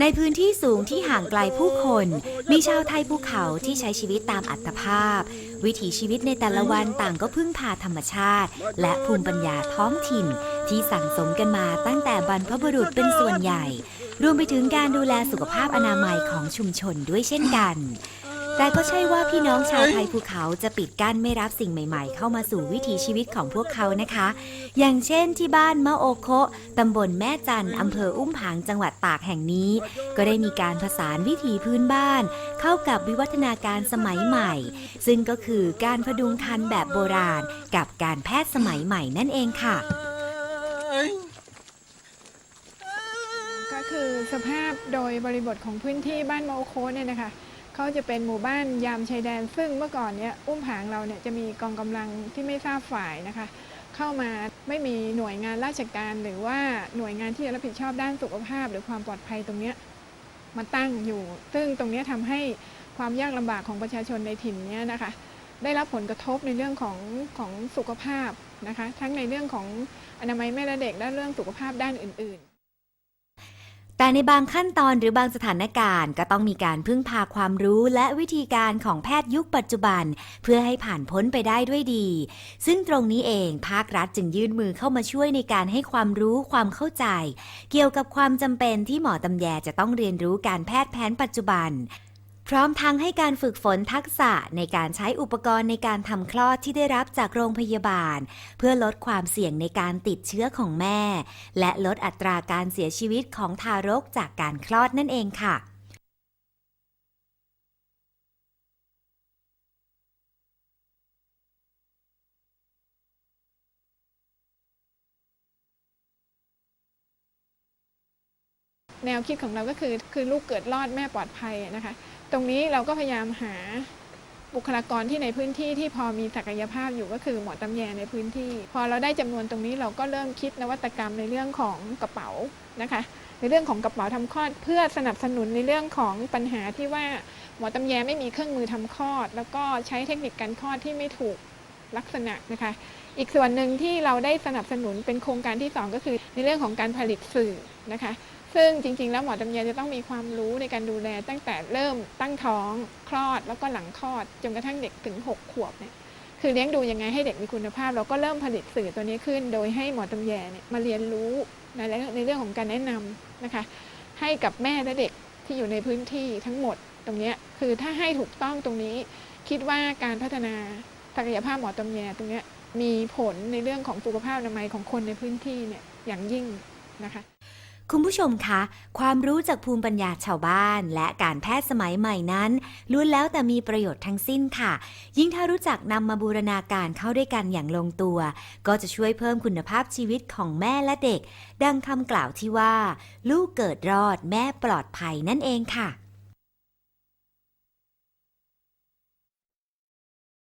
ในพื้นที่สูงที่ห่างไกลผู้คน มีชาวไทยภูเขาที่ใช้ชีวิตตามอัตภาพ วิถีชีวิตในแต่ละวันต่างก็พึ่งพาธรรมชาติ และภูมิปัญญาท้องถิ่น ที่สั่งสมกันมาตั้งแต่บรรพบุรุษเป็นส่วนใหญ่ รวมไปถึงการดูแลสุขภาพอนามัยของชุมชนด้วยเช่นกัน แต่ก็ใช่ว่าพี่น้องชาวไทยภูเขาจะปิดกั้นไม่รับสิ่งใหม่ ๆ เข้ามาสู่วิถีชีวิตของพวกเขานะคะ อย่างเช่นที่บ้านมะโอโคะตำบลแม่จันอำเภออุ้มผางจังหวัดตากแห่งนี้ ก็ได้มีการผสานวิถีพื้นบ้าน เข้ากับวิวัฒนาการสมัยใหม่ ซึ่งก็คือการพดุงคันแบบโบราณ กับการแพทย์สมัยใหม่นั่นเองค่ะก็คือสภาพโดยบริบทของพื้นที่บ้านมะโอโคเนี่ยนะคะ เขาจะเป็นหมู่บ้านยามชายแดน ซึ่งเมื่อก่อนเนี่ยอุ้มผางเราเนี่ยจะมีกองกำลังที่ไม่ทราบฝ่ายนะคะ เข้ามาไม่มีหน่วยงานราชการหรือว่าหน่วยงานที่จะรับผิดชอบด้านสุขภาพ หรือความปลอดภัยตรงเนี้ยมาตั้งอยู่ ซึ่งตรงเนี้ยทำให้ความยากลำบากของประชาชนในถิ่นเนี้ยนะคะ ได้รับผลกระทบในเรื่องของของสุขภาพนะคะ ทั้งในเรื่องของอนามัยแม่และเด็กและเรื่องสุขภาพด้านอื่น ๆ แต่ในบางขั้นตอนหรือบางสถานการณ์ ก็ต้องมีการพึ่งพาความรู้และวิธีการของแพทย์ยุคปัจจุบัน เพื่อให้ผ่านพ้นไปได้ด้วยดี ซึ่งตรงนี้เองภาครัฐจึงยื่นมือเข้ามาช่วยในการให้ความรู้ความเข้าใจ เกี่ยวกับความจำเป็นที่หมอตำแยจะต้องเรียนรู้การแพทย์แผนปัจจุบัน พร้อมทั้งให้การฝึกฝนทักษะในการใช้อุปกรณ์ในการทำคลอดที่ได้รับจากโรงพยาบาล เพื่อลดความเสี่ยงในการติดเชื้อของแม่ และลดอัตราการเสียชีวิตของทารกจากการคลอดนั่นเองค่ะแนวคิดของเราก็คือคือลูกเกิดรอดแม่ปลอดภัยนะคะ ตรงนี้เราก็พยายามหาบุคลากรที่ในพื้นที่ที่พอมีศักยภาพอยู่ก็คือหมอตำแยในพื้นที่ พอเราได้จำนวนตรงนี้เราก็เริ่มคิดนวัตกรรมในเรื่องของกระเป๋านะคะในเรื่องของกระเป๋าทำคลอด เพื่อสนับสนุนในเรื่องของปัญหาที่ว่าหมอตำแยไม่มีเครื่องมือทำคลอด แล้วก็ใช้เทคนิคการคลอดที่ไม่ถูกลักษณะนะคะ อีกส่วนหนึ่งที่เราได้สนับสนุนเป็นโครงการที่สองก็คือในเรื่องของการผลิตสื่อนะคะ ซึ่งจริงๆ แล้วหมอตำแยจะต้องมีความรู้ในการดูแลตั้งแต่เริ่มตั้งท้องคลอดแล้วก็หลังคลอดจนกระทั่งเด็กถึง 6 ขวบเนี่ยคือเลี้ยงดูยังไงให้เด็กมีคุณภาพ เราก็เริ่มผลิตสื่อตัวนี้ขึ้น โดยให้หมอตำแยเนี่ยมาเรียนรู้ในเรื่องในเรื่องของการแนะนำนะคะ ให้กับแม่และเด็กที่อยู่ในพื้นที่ทั้งหมดตรงนี้คือถ้าให้ถูกต้องตรงนี้ คิดว่าการพัฒนาศักยภาพหมอตำแยตรงนี้มีผลในเรื่องของสุขภาพอนามัยของคนในพื้นที่เนี่ยอย่างยิ่งนะคะ คุณผู้ชมคะ ความรู้จากภูมิปัญญาชาวบ้าน และการแพทย์สมัยใหม่นั้นล้วนแล้วแต่มีประโยชน์ทั้งสิ้นค่ะ ยิ่งถ้ารู้จักนำมาบูรณาการเข้าด้วยกันอย่างลงตัว ก็จะช่วยเพิ่มคุณภาพชีวิตของแม่และเด็ก ดังคำกล่าวที่ว่า ลูกเกิดรอดแม่ปลอดภัยนั่นเองค่ะ